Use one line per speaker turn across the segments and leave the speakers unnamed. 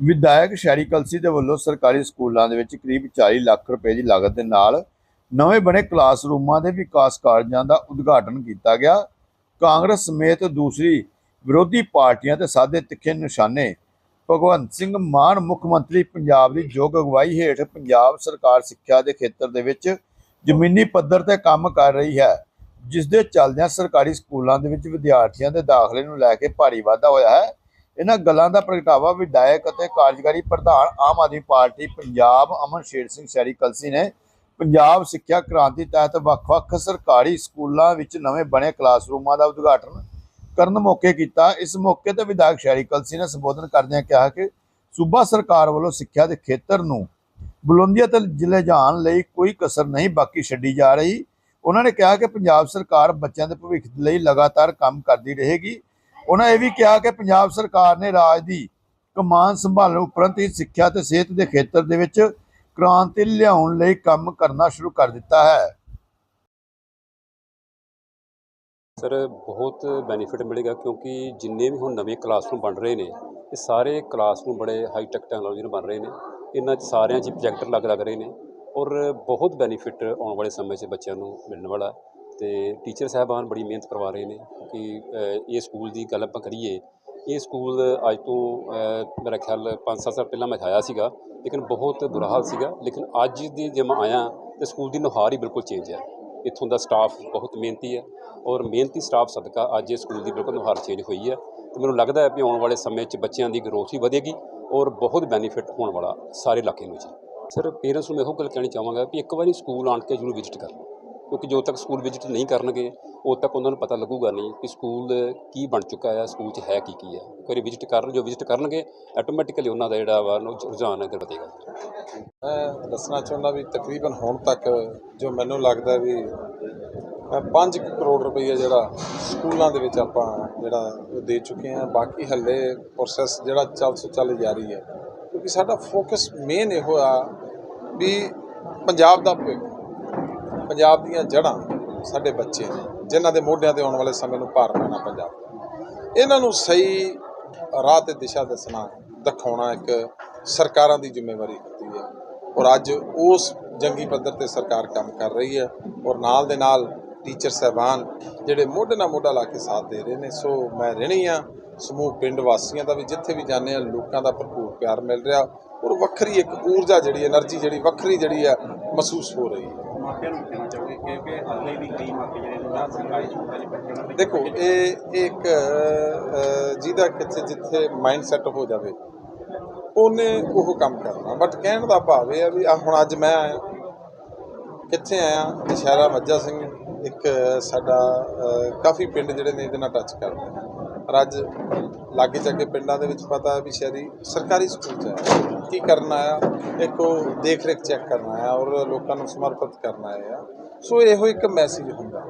ਵਿਧਾਇਕ ਸ਼ਹਿਰੀ ਕਲਸੀ ਦੇ ਵੱਲੋਂ ਸਰਕਾਰੀ ਸਕੂਲਾਂ ਦੇ ਵਿੱਚ ਕਰੀਬ 40 ਲੱਖ ਰੁਪਏ ਦੀ ਲਾਗਤ ਦੇ ਨਾਲ ਨਵੇਂ ਬਣੇ ਕਲਾਸਰੂਮਾਂ ਦੇ ਵਿਕਾਸ ਕਾਰਜਾਂ ਦਾ ਉਦਘਾਟਨ ਕੀਤਾ ਗਿਆ। ਕਾਂਗਰਸ ਸਮੇਤ ਦੂਸਰੀ ਵਿਰੋਧੀ ਪਾਰਟੀਆਂ ਤੇ ਸਾਦੇ ਤਿੱਖੇ ਨਿਸ਼ਾਨੇ। ਭਗਵੰਤ ਸਿੰਘ ਮਾਨ ਮੁੱਖ ਮੰਤਰੀ ਪੰਜਾਬ ਦੀ ਯੋਗ ਅਗਵਾਈ ਹੇਠ ਪੰਜਾਬ ਸਰਕਾਰ ਸਿੱਖਿਆ ਦੇ ਖੇਤਰ ਦੇ ਵਿੱਚ ਜ਼ਮੀਨੀ ਪੱਧਰ ਤੇ ਕੰਮ ਕਰ ਰਹੀ ਹੈ ਜਿਸ ਦੇ ਚੱਲਦਿਆਂ ਸਰਕਾਰੀ ਸਕੂਲਾਂ ਦੇ ਵਿੱਚ ਵਿਦਿਆਰਥੀਆਂ ਦੇ ਦਾਖਲੇ ਨੂੰ ਲੈ ਕੇ ਭਾਰੀ ਵਾਧਾ ਹੋਇਆ ਹੈ। ਇਹਨਾਂ ਗੱਲਾਂ ਦਾ ਪ੍ਰਗਟਾਵਾ ਵਿਧਾਇਕ ਅਤੇ ਕਾਰਜਕਾਰੀ ਪ੍ਰਧਾਨ ਆਮ ਆਦਮੀ ਪਾਰਟੀ ਪੰਜਾਬ ਅਮਨ ਸ਼ੇਰ ਸਿੰਘ ਸ਼ੈਰੀ ਕਲਸੀ ਨੇ ਪੰਜਾਬ ਸਿੱਖਿਆ ਕ੍ਰਾਂਤੀ ਤਹਿਤ ਵੱਖ-ਵੱਖ ਸਰਕਾਰੀ ਸਕੂਲਾਂ ਵਿੱਚ ਨਵੇਂ ਬਣੇ ਕਲਾਸਰੂਮਾਂ ਦਾ ਉਦਘਾਟਨ ਕਰਨ ਮੌਕੇ ਕੀਤਾ। ਇਸ ਮੌਕੇ ਤੇ ਵਿਧਾਇਕ ਸ਼ੈਰੀ ਕਲਸੀ ਨੇ ਸੰਬੋਧਨ ਕਰਦਿਆਂ ਕਿਹਾ ਕਿ ਸੂਬਾ ਸਰਕਾਰ ਵੱਲੋਂ ਸਿੱਖਿਆ ਦੇ ਖੇਤਰ ਨੂੰ ਬੁਲੰਦੀਆਂ ਤੇ ਜ਼ਿਲ੍ਹੇ ਜਾਣ ਲਈ ਕੋਈ ਕਸਰ ਨਹੀਂ, ਬਾਕੀ ਛੱਡੀ ਜਾ ਰਹੀ। ਉਹਨਾਂ ਨੇ ਕਿਹਾ ਕਿ ਪੰਜਾਬ ਸਰਕਾਰ ਬੱਚਿਆਂ ਦੇ ਭਵਿੱਖ ਲਈ ਲਗਾਤਾਰ ਕੰਮ ਕਰਦੀ ਰਹੇਗੀ। ਉਹਨਾਂ ਇਹ ਵੀ ਕਿਹਾ ਕਿ ਪੰਜਾਬ ਸਰਕਾਰ ਨੇ ਰਾਜ ਦੀ ਕਮਾਨ ਸੰਭਾਲਣ ਉਪਰੰਤ ਹੀ ਸਿੱਖਿਆ ਤੇ ਸਿਹਤ ਦੇ ਖੇਤਰ ਦੇ ਵਿੱਚ ਕ੍ਰਾਂਤੀ ਲਿਆਉਣ ਲਈ ਕੰਮ ਕਰਨਾ ਸ਼ੁਰੂ ਕਰ ਦਿੱਤਾ ਹੈ।
ਸਰ, ਬਹੁਤ ਬੈਨੀਫਿਟ ਮਿਲੇਗਾ ਕਿਉਂਕਿ ਜਿੰਨੇ ਵੀ ਹੁਣ ਨਵੇਂ ਕਲਾਸਰੂਮ ਬਣ ਰਹੇ ਨੇ, ਇਹ ਸਾਰੇ ਕਲਾਸਰੂਮ ਬੜੇ ਹਾਈ ਟੈਕ ਟੈਕਨੋਲੋਜੀ ਨਾਲ ਬਣ ਰਹੇ ਨੇ। ਇਹਨਾਂ 'ਚ ਸਾਰਿਆਂ 'ਚ ਪ੍ਰੋਜੈਕਟਰ ਲੱਗ ਲੱਗ ਰਹੇ ਨੇ ਔਰ ਬਹੁਤ ਬੈਨੀਫਿਟ ਆਉਣ ਵਾਲੇ ਸਮੇਂ 'ਚ ਬੱਚਿਆਂ ਨੂੰ ਮਿਲਣ ਵਾਲਾ। ਤੇ ਟੀਚਰ ਸਾਹਿਬਾਨ ਬੜੀ ਮਿਹਨਤ ਕਰਵਾ ਰਹੇ ਨੇ ਕਿ ਇਹ ਸਕੂਲ ਦੀ ਗੱਲ ਆਪਾਂ ਕਰੀਏ, ਇਹ ਸਕੂਲ ਅੱਜ ਤੋਂ ਮੇਰਾ ਖਿਆਲ 5-7 ਸਾਲ ਪਹਿਲਾਂ ਮੈਂ ਆਇਆ ਸੀਗਾ, ਲੇਕਿਨ ਬਹੁਤ ਬੁਰਾ ਹਾਲ ਸੀਗਾ, ਲੇਕਿਨ ਅੱਜ ਦੀ ਜੇ ਮੈਂ ਆਇਆ, ਤੇ ਸਕੂਲ ਦੀ ਨੁਹਾਰ ਹੀ ਬਿਲਕੁਲ ਚੇਂਜ ਹੈ। ਇੱਥੋਂ ਦਾ ਸਟਾਫ ਬਹੁਤ ਮਿਹਨਤੀ ਹੈ ਔਰ ਮਿਹਨਤੀ ਸਟਾਫ ਸਦਕਾ ਅੱਜ ਇਹ ਸਕੂਲ ਦੀ ਬਿਲਕੁਲ ਨੁਹਾਰ ਚੇਂਜ ਹੋਈ ਹੈ ਤੇ ਮੈਨੂੰ ਲੱਗਦਾ ਹੈ ਕਿ ਆਉਣ ਵਾਲੇ ਸਮੇਂ 'ਚ ਬੱਚਿਆਂ ਦੀ ਗਰੋਥ ਹੀ ਵਧੇਗੀ ਔਰ ਬਹੁਤ ਬੈਨੀਫਿਟ ਹੋਣ ਵਾਲਾ ਸਾਰੇ ਇਲਾਕੇ ਨੂੰ ਜੀ। ਸਰ ਪੇਰੈਂਟਸ ਨੂੰ ਮੈਂ ਇਹੋ ਗੱਲ ਕਹਿਣੀ ਚਾਹਾਂਗਾ ਕਿ ਇੱਕ ਵਾਰੀ ਸਕੂਲ ਆਣ ਕੇ ਜ਼ਰੂਰ ਵਿਜ਼ਿਟ ਕਰਨ ਕਿਉਂਕਿ ਜਦੋਂ ਤੱਕ ਸਕੂਲ ਵਿਜ਼ਿਟ ਨਹੀਂ ਕਰਨਗੇ ਉਦੋਂ ਤੱਕ ਉਹਨਾਂ ਨੂੰ ਪਤਾ ਲੱਗੂਗਾ ਨਹੀਂ ਕਿ ਸਕੂਲ ਕੀ ਬਣ ਚੁੱਕਾ ਹੈ ਸਕੂਲ 'ਚ ਹੈ ਕੀ ਕੀ ਹੈ ਇੱਕ ਵਾਰੀ ਵਿਜ਼ਿਟ ਕਰਨ, ਜੋ ਵਿਜ਼ਿਟ ਕਰਨਗੇ ਆਟੋਮੈਟਿਕਲੀ ਉਹਨਾਂ ਦਾ ਜਿਹੜਾ ਵਾ ਰੁਝਾਨ ਅੱਗੇ ਵਧੇਗਾ।
ਮੈਂ ਦੱਸਣਾ ਚਾਹੁੰਦਾ ਵੀ ਤਕਰੀਬਨ ਹੁਣ ਤੱਕ ਜੋ ਮੈਨੂੰ ਲੱਗਦਾ ਵੀ 5 ਕਰੋੜ ਰੁਪਈਆ ਜਿਹੜਾ ਸਕੂਲਾਂ ਦੇ ਵਿੱਚ ਆਪਾਂ ਜਿਹੜਾ ਉਹ ਦੇ ਚੁੱਕੇ ਹਾਂ। ਬਾਕੀ ਹੱਲੇ ਪ੍ਰੋਸੈਸ ਜਿਹੜਾ ਚੱਲ ਸੋ ਚੱਲ ਜਾਰੀ ਹੈ। ਕਿਉਂਕਿ ਸਾਡਾ ਫੋਕਸ ਮੇਨ ਇਹੋ ਆ ਵੀ ਪੰਜਾਬ ਦਾ ਭਵਿੱਖ। ਪੰਜਾਬ ਦੀਆਂ ਜੜਾਂ ਸਾਡੇ ਬੱਚੇ ਨੇ, ਜਿਨ੍ਹਾਂ ਦੇ ਮੋਢਿਆਂ ਤੇ ਆਉਣ ਵਾਲੇ ਸਮੇਂ ਨੂੰ ਭਾਰ ਪੈਣਾ ਪੰਜਾਬ ਇਹਨਾਂ ਨੂੰ ਸਹੀ ਰਾਹ ਤੇ ਦਿਸ਼ਾ ਦੱਸਣਾ, ਦਿਖਾਉਣਾ ਇੱਕ ਸਰਕਾਰਾਂ ਦੀ ਜ਼ਿੰਮੇਵਾਰੀ ਹੁੰਦੀ ਹੈ। ਔਰ ਅੱਜ ਉਸ ਜੰਗੀ ਪੱਧਰ ਤੇ ਸਰਕਾਰ ਕੰਮ ਕਰ ਰਹੀ ਹੈ ਔਰ ਨਾਲ ਦੇ ਨਾਲ ਟੀਚਰ ਸਹਿਬਾਨ ਜਿਹੜੇ ਮੋਢੇ ਨਾਲ ਮੋਢਾ ਲਾ ਕੇ ਸਾਥ ਦੇ ਰਹੇ ਨੇ, ਸੋ ਮੈਂ ਰਹਿਣੀ ਆ ਸਮੂਹ ਪਿੰਡ ਵਾਸੀਆਂ ਦਾ ਵੀ ਜਿੱਥੇ ਵੀ ਜਾਂਦੇ ਆ ਲੋਕਾਂ ਦਾ ਭਰਪੂਰ ਪਿਆਰ ਮਿਲ ਰਿਹਾ ਔਰ ਵੱਖਰੀ ਇੱਕ ਊਰਜਾ ਜਿਹੜੀ એનર્ਜੀ ਜਿਹੜੀ ਵੱਖਰੀ ਜਿਹੜੀ ਆ ਮਹਿਸੂਸ ਹੋ ਰਹੀ ਹੈ।
ਮਾਪਿਆਂ ਨੂੰ ਕਹਿਣਾ ਚਾਹੁੰਦੇ ਕਿਉਂਕਿ ਹਾਲੇ ਵੀ ਕਈ ਮਾਪੇ ਜਿਹੜੇ ਨੇ ਨਾ ਸਰਕਾਰੀ ਸਕੂਲਾਂ 'ਚ ਬੱਚਿਆਂ ਨੂੰ
ਦੇਖੋ, ਇਹ ਇਹ ਇੱਕ ਜਿਹਦਾ ਕਿੱਥੇ ਜਿੱਥੇ ਮਾਈਂਡ ਸੈੱਟ ਹੋ ਜਾਵੇ, ਉਹਨੇ ਉਹ ਕੰਮ ਕਰਨਾ। ਬਟ ਕਹਿਣ ਦਾ ਭਾਵ ਇਹ ਆ ਵੀ ਆ ਹੁਣ ਅੱਜ ਮੈਂ ਆਇਆ। ਕਿੱਥੇ ਆਇਆ? ਦੁਸ਼ਹਿਰਾ ਮੱਜਾ ਸਿੰਘ, ਇੱਕ ਸਾਡਾ ਕਾਫੀ ਪਿੰਡ ਜਿਹੜੇ ਨੇ ਇਹਦੇ ਨਾਲ ਟੱਚ ਕਰਦੇ ਨੇ। ਪਰ ਅੱਜ ਲਾਗੇ ਚਾਗੇ ਪਿੰਡਾਂ ਦੇ ਵਿੱਚ ਪਤਾ ਵੀ ਸ਼ਹਿਰੀ ਸਰਕਾਰੀ ਸਕੂਲ 'ਚ ਆਇਆ। ਕੀ ਕਰਨ ਆਇਆ? ਇੱਕ ਉਹ ਦੇਖ ਰੇਖ ਚੈੱਕ ਕਰਨ ਆਇਆ ਔਰ ਲੋਕਾਂ ਨੂੰ ਸਮਰਪਿਤ ਕਰਨ ਆਇਆ ਸੋ ਇਹੋ ਇੱਕ ਮੈਸੇਜ ਹੁੰਦਾ।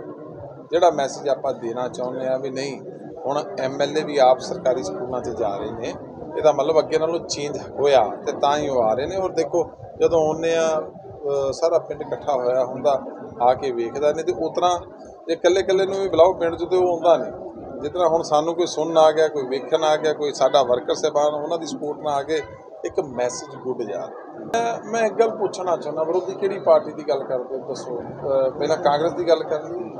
ਜਿਹੜਾ ਮੈਸੇਜ ਆਪਾਂ ਦੇਣਾ ਚਾਹੁੰਦੇ ਆ ਵੀ ਨਹੀਂ, ਹੁਣ ਐਮਐਲਏ ਵੀ ਆਪ ਸਰਕਾਰੀ ਸਕੂਲਾਂ 'ਚ ਜਾ ਰਹੇ ਨੇ, ਇਹਦਾ ਮਤਲਬ ਅੱਗੇ ਨਾਲੋਂ ਚੇਂਜ ਹੋਇਆ ਤੇ ਤਾਂ ਹੀ ਉਹ ਆ ਰਹੇ ਨੇ। ਔਰ ਦੇਖੋ, ਜਦੋਂ ਆਉਂਦੇ ਆ ਸਾਰਾ ਪਿੰਡ ਇਕੱਠਾ ਹੋਇਆ ਹੁੰਦਾ, ਆ ਕੇ ਵੇਖਦਾ ਨਹੀਂ ਤੇ ਉਤਰਾ ਜੇ ਇਕੱਲੇ ਇਕੱਲੇ ਨੂੰ ਵੀ ਬੁਲਾਓ, ਪਿੰਡ 'ਚ ਤੇ ਉਹ ਆਉਂਦਾ ਨਹੀਂ। ਜਿਸ ਤਰ੍ਹਾਂ ਹੁਣ ਸਾਨੂੰ ਕੋਈ ਸੁਣਨ ਆ ਗਿਆ, ਕੋਈ ਵੇਖਣ ਆ ਗਿਆ, ਕੋਈ ਸਾਡਾ ਵਰਕਰ ਸਾਹਿਬਾਨ, ਉਹਨਾਂ ਦੀ ਸਪੋਰਟ ਨਾਲ ਆ ਗਏ ਇੱਕ ਮੈਸੇਜ ਗੁੱਡ ਯਾਰ ਮੈਂ ਮੈਂ ਇੱਕ ਗੱਲ ਪੁੱਛਣਾ ਚਾਹੁੰਦਾ, ਵਿਰੋਧੀ ਕਿਹੜੀ ਪਾਰਟੀ ਦੀ ਗੱਲ ਕਰਦੇ ਹੋ ਦੱਸੋ? ਪਹਿਲਾਂ ਕਾਂਗਰਸ ਦੀ ਗੱਲ ਕਰਨੀ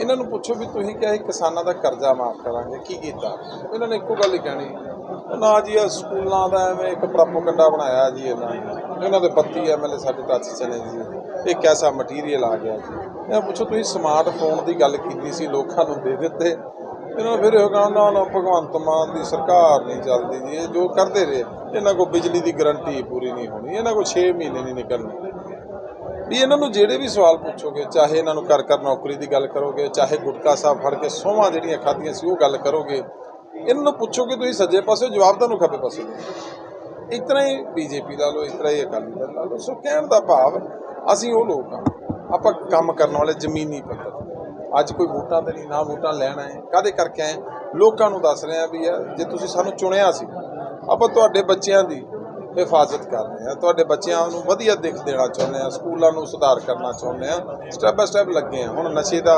ਇਹਨਾਂ ਨੂੰ ਪੁੱਛੋ ਵੀ ਤੁਸੀਂ ਕਿਹਾ ਸੀ ਕਿਸਾਨਾਂ ਦਾ ਕਰਜ਼ਾ ਮਾਫ ਕਰਾਂਗੇ, ਕੀ ਕੀਤਾ? ਇਹਨਾਂ ਨੇ ਇੱਕੋ ਗੱਲ ਹੀ ਕਹਿਣੀ ਨਾ ਜੀ ਆ ਸਕੂਲਾਂ ਦਾ ਐਵੇਂ ਇੱਕ ਪ੍ਰੋਪਗੈਂਡਾ ਬਣਾਇਆ ਜੀ ਇਹਨਾਂ ਨੇ। ਇਹਨਾਂ ਦੇ ਪੱਤੀ ਐਮਐਲਏ ਸਾਡੇ ਟੱਚ ਚਲੇ ਜੀ। ਇਹ ਕੈਸਾ ਮਟੀਰੀਅਲ ਆ ਗਿਆ ਜੀ। ਇਹ ਪੁੱਛੋ, ਤੁਸੀਂ ਸਮਾਰਟਫੋਨ ਦੀ ਗੱਲ ਕੀਤੀ ਸੀ, ਲੋਕਾਂ ਨੂੰ ਦੇ ਦਿੱਤੇ। ਇਹਨਾਂ ਨੇ ਫਿਰ ਇਹ ਕਹਣਾ ਨਾ ਨਾ, ਭਗਵੰਤ ਮਾਨ ਦੀ ਸਰਕਾਰ ਨਹੀਂ ਚੱਲਦੀ ਜੀ। ਇਹ ਜੋ ਕਰਦੇ ਰਹੇ, ਇਹਨਾਂ ਕੋਲ ਬਿਜਲੀ ਦੀ ਗਾਰੰਟੀ ਪੂਰੀ ਨਹੀਂ ਹੋਣੀ। ਇਹਨਾਂ ਕੋਲ 6 ਮਹੀਨੇ ਨਹੀਂ ਨਿਕਲਣੇ। ਵੀ ਇਹਨਾਂ ਨੂੰ ਜਿਹੜੇ ਵੀ ਸਵਾਲ ਪੁੱਛੋਗੇ, ਚਾਹੇ ਇਹਨਾਂ ਨੂੰ ਕਰ ਕਰ ਨੌਕਰੀ ਦੀ ਗੱਲ ਕਰੋਗੇ, ਚਾਹੇ ਗੁਟਕਾ ਸਾਹਿਬ ਫੜ ਕੇ ਸੋਹਾਂ ਜਿਹੜੀਆਂ ਖਾਧੀਆਂ ਸੀ, ਉਹ ਗੱਲ ਕਰੋਗੇ। ਇਹਨਾਂ ਨੂੰ ਪੁੱਛੋ ਕਿ ਤੁਸੀਂ ਸੱਜੇ ਪਾਸੇ ਜਵਾਬ ਤੁਹਾਨੂੰ ਖੱਬੇ ਪਾਸੇ ਦਿਓ। ਇਤਨਾ ਹੀ ਬੀਜੇਪੀ ਲਾ ਲਓ, ਇਤਨਾ ਹੀ ਅਕਾਲੀ ਦਲ ਲਾ ਲਓ। ਸੋ ਕਹਿਣ ਦਾ ਭਾਵ, ਅਸੀਂ ਉਹ ਲੋਕ ਆ ਆਪਾਂ ਕੰਮ ਕਰਨ ਵਾਲੇ ਜ਼ਮੀਨੀ ਪੱਧਰ ਅੱਜ ਕੋਈ ਵੋਟਾਂ ਤੇ ਨਹੀਂ, ਨਾ ਵੋਟਾਂ ਲੈਣ ਆਏ। ਕਾਦੇ ਕਰਕੇ ਆਏ? ਲੋਕਾਂ ਨੂੰ ਦੱਸ ਰਹੇ ਆ ਵੀ ਯਾਰ ਜੇ ਤੁਸੀਂ ਸਾਨੂੰ ਚੁਣਿਆ ਸੀ, ਆਪਾਂ ਤੁਹਾਡੇ ਬੱਚਿਆਂ ਦੀ ਹਿਫਾਜ਼ਤ ਕਰ ਰਹੇ ਆ ਤੁਹਾਡੇ ਬੱਚਿਆਂ ਨੂੰ ਵਧੀਆ ਦਿੱਖ ਦੇਣਾ ਚਾਹੁੰਦੇ ਆ ਸਕੂਲਾਂ ਨੂੰ ਸੁਧਾਰ ਕਰਨਾ ਚਾਹੁੰਦੇ ਆ ਸਟੈਪ ਬਾਏ ਸਟੈਪ ਲੱਗੇ ਆ ਹੁਣ ਨਸ਼ੇ ਦਾ,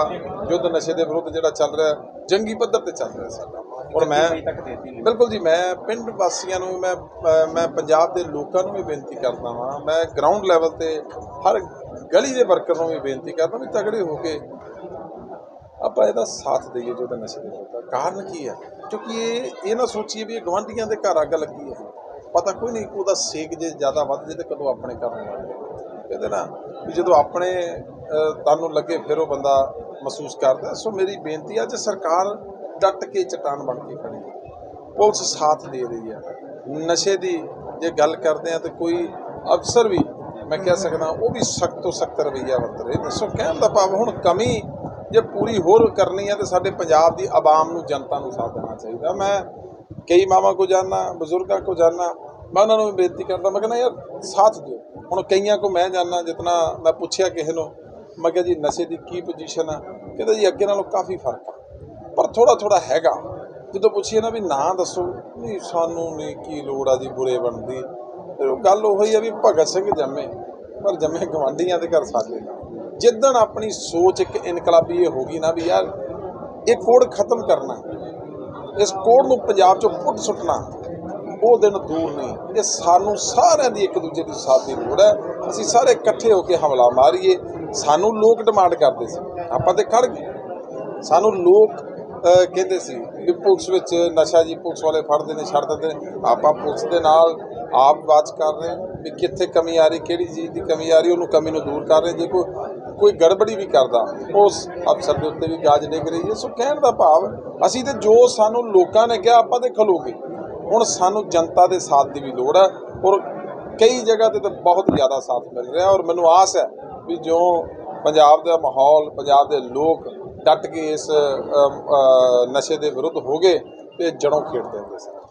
ਯੁੱਧ ਨਸ਼ੇ ਦੇ ਵਿਰੁੱਧ ਜਿਹੜਾ ਚੱਲ ਰਿਹਾ, ਜੰਗੀ ਪੱਧਰ ਤੇ ਚੱਲ ਰਿਹਾ ਸਾਡਾ। ਔਰ ਮੈਂ ਬਿਲਕੁਲ ਜੀ ਮੈਂ ਪਿੰਡ ਵਾਸੀਆਂ ਨੂੰ ਮੈਂ ਮੈਂ ਪੰਜਾਬ ਦੇ ਲੋਕਾਂ ਨੂੰ ਵੀ ਬੇਨਤੀ ਕਰਦਾ ਹਾਂ ਮੈਂ ਗਰਾਊਂਡ ਲੈਵਲ ਤੇ ਹਰ ਗਲੀ ਦੇ ਵਰਕਰ ਨੂੰ ਵੀ ਬੇਨਤੀ ਕਰਦਾ ਵੀ ਤਗੜੇ ਹੋ ਕੇ ਆਪਾਂ ਇਹਦਾ ਸਾਥ ਦਈਏ ਜੋ ਤਾਂ ਨਸ਼ੇ ਦੇ ਆ। ਕਾਰਨ ਕੀ ਹੈ? ਕਿਉਂਕਿ ਇਹ ਇਹ ਨਾ ਸੋਚੀਏ ਵੀ ਇਹ ਗਵਾਂਢੀਆਂ ਦੇ ਘਰ ਅੱਗ ਲੱਗੀ ਹੈ। ਪਤਾ ਕੋਈ ਨਹੀਂ ਉਹਦਾ ਸੇਕ ਜੇ ਜ਼ਿਆਦਾ ਵੱਧ ਜੇ ਤੇ ਕਦੋਂ ਆਪਣੇ ਘਰ ਨੂੰ ਲੱਗ। ਕਹਿੰਦੇ ਨਾ ਵੀ ਜਦੋਂ ਆਪਣੇ ਅ, ਤਨ ਨੂੰ ਲੱਗੇ ਫਿਰ ਉਹ ਬੰਦਾ ਮਹਿਸੂਸ ਕਰਦਾ। ਸੋ ਮੇਰੀ ਬੇਨਤੀ ਹੈ ਜੇ ਸਰਕਾਰ ਡਟ ਕੇ ਚਟਾਨ ਬਣ ਕੇ ਖੜੀ ਪੁਲਿਸ ਸਾਥ ਦੇ ਰਹੀ ਹੈ। ਨਸ਼ੇ ਦੀ ਜੇ ਗੱਲ ਕਰਦੇ ਆ ਤੇ ਕੋਈ ਅਫਸਰ ਵੀ ਮੈਂ ਕਹਿ ਸਕਦਾ ਉਹ ਵੀ ਸਖਤ ਤੋਂ ਸਖਤ ਰਵੱਈਆ ਵਰਤ ਰਹੇ ਨੇ। ਸੋ ਕਹਿਣ ਦਾ ਭਾਵ ਹੁਣ ਕਮੀ ਜੇ ਪੂਰੀ ਹੋਰ ਕਰਨੀ ਹੈ ਤੇ ਸਾਡੇ ਪੰਜਾਬ ਦੀ ਆਵਾਮ ਨੂੰ ਜਨਤਾ ਨੂੰ ਸਾਥ ਦੇਣਾ ਚਾਹੀਦਾ। ਮੈਂ ਕਈ ਮਾਵਾਂ ਕੋ ਜਾਣਾ ਬਜ਼ੁਰਗਾਂ ਕੋ ਜਾਣਾ ਮੈਂ ਉਹਨਾਂ ਨੂੰ ਵੀ ਬੇਨਤੀ ਕਰਦਾ, ਮੈਂ ਕਹਿੰਦਾ ਯਾਰ ਸਾਥ ਦਿਓ। ਹੁਣ ਕਈਆਂ ਕੋ ਮੈਂ ਜਾਣਾ ਜਿਤਨਾ ਮੈਂ ਪੁੱਛਿਆ ਕਿਸੇ ਨੂੰ, ਮੈਂ ਕਿਹਾ ਜੀ ਨਸ਼ੇ ਦੀ ਕੀ ਪੋਜੀਸ਼ਨ ਆ? ਕਹਿੰਦਾ ਜੀ ਅੱਗੇ ਨਾਲੋਂ ਕਾਫੀ ਫ਼ਰਕ ਆ। ਪਰ ਥੋੜਾ ਥੋੜਾ ਹੈਗਾ। ਜਦੋਂ ਪੁੱਛੀਏ ਨਾ ਵੀ ਨਾਂ ਦੱਸੋ ਨਹੀਂ ਸਾਨੂੰ ਨਹੀਂ ਕੀ ਲੋੜ ਆ ਜੀ ਬੁਰੇ ਬਣਦੀ ਫਿਰ ਉਹ ਗੱਲ ਉਹੀ ਆ ਵੀ ਭਗਤ ਸਿੰਘ ਜੰਮੇ, ਪਰ ਜੰਮੇ ਗਵਾਂਢੀਆਂ ਦੇ ਘਰ ਸਾਡੇ ਨਾਲ। ਜਿੱਦਣ ਆਪਣੀ ਸੋਚ ਇੱਕ ਇਨਕਲਾਬੀ ਇਹ ਹੋ ਗਈ ਨਾ ਵੀ ਯਾਰ, ਇਹ ਕੋਡ ਖਤਮ ਕਰਨਾ ਇਸ ਕੋਡ ਨੂੰ ਪੰਜਾਬ ਚੋਂ ਪੁੱਟ ਸੁੱਟਣਾ ਉਹ ਦਿਨ ਦੂਰ ਨਹੀਂ। ਇਹ ਸਾਨੂੰ ਸਾਰਿਆਂ ਦੀ ਇੱਕ ਦੂਜੇ ਦੀ ਸਾਥ ਦੀ ਲੋੜ ਹੈ। ਅਸੀਂ ਸਾਰੇ ਇਕੱਠੇ ਹੋ ਕੇ ਹਮਲਾ ਮਾਰੀਏ। ਸਾਨੂੰ ਲੋਕ ਡਿਮਾਂਡ ਕਰਦੇ ਸੀ। ਆਪਾਂ ਤੇ ਖੜ ਗਏ। ਸਾਨੂੰ ਲੋਕ ਕਹਿੰਦੇ ਸੀ ਵੀ ਪੁਲਿਸ ਵਿੱਚ ਨਸ਼ਾ ਜੀ ਪੁਲਿਸ ਵਾਲੇ ਫੜਦੇ ਨੇ, ਛੱਡ ਦਿੰਦੇ ਨੇ। ਆਪਾਂ ਪੁਲਿਸ ਦੇ ਨਾਲ ਆਪ ਬਾਤ ਕਰ ਰਹੇ ਹਾਂ ਵੀ ਕਿੱਥੇ ਕਮੀ ਆ ਰਹੀ, ਕਿਹੜੀ ਚੀਜ਼ ਦੀ ਕਮੀ ਆ ਰਹੀ, ਉਹਨੂੰ ਕਮੀ ਨੂੰ ਦੂਰ ਕਰ ਰਹੇ। ਜੇ ਕੋਈ ਕੋਈ ਗੜਬੜੀ ਵੀ ਕਰਦਾ, ਉਸ ਅਫਸਰ ਦੇ ਉੱਤੇ ਵੀ ਗਾਜ ਡਿੱਗ ਰਹੀ ਹੈ। ਸੋ ਕਹਿਣ ਦਾ ਭਾਵ, ਅਸੀਂ ਤੇ ਜੋ ਸਾਨੂੰ ਲੋਕਾਂ ਨੇ ਕਿਹਾ, ਆਪਾਂ ਤੇ ਖਲੋਗੇ। ਹੁਣ ਸਾਨੂੰ ਜਨਤਾ ਦੇ ਸਾਥ ਦੀ ਵੀ ਲੋੜ ਹੈ ਔਰ ਕਈ ਜਗ੍ਹਾ ਤੇ ਤਾਂ ਬਹੁਤ ਜ਼ਿਆਦਾ ਸਾਥ ਮਿਲ ਰਿਹਾ ਔਰ ਮੈਨੂੰ ਆਸ ਹੈ ਵੀ ਜੋ ਪੰਜਾਬ ਦਾ ਮਾਹੌਲ, ਪੰਜਾਬ ਦੇ ਲੋਕ ਡਟ ਕੇ ਇਸ ਨਸ਼ੇ ਦੇ ਵਿਰੁੱਧ ਹੋ ਗਏ ਤੇ ਜੜੋਂ ਖੇਡ ਦੇਣਗੇ ਸਰ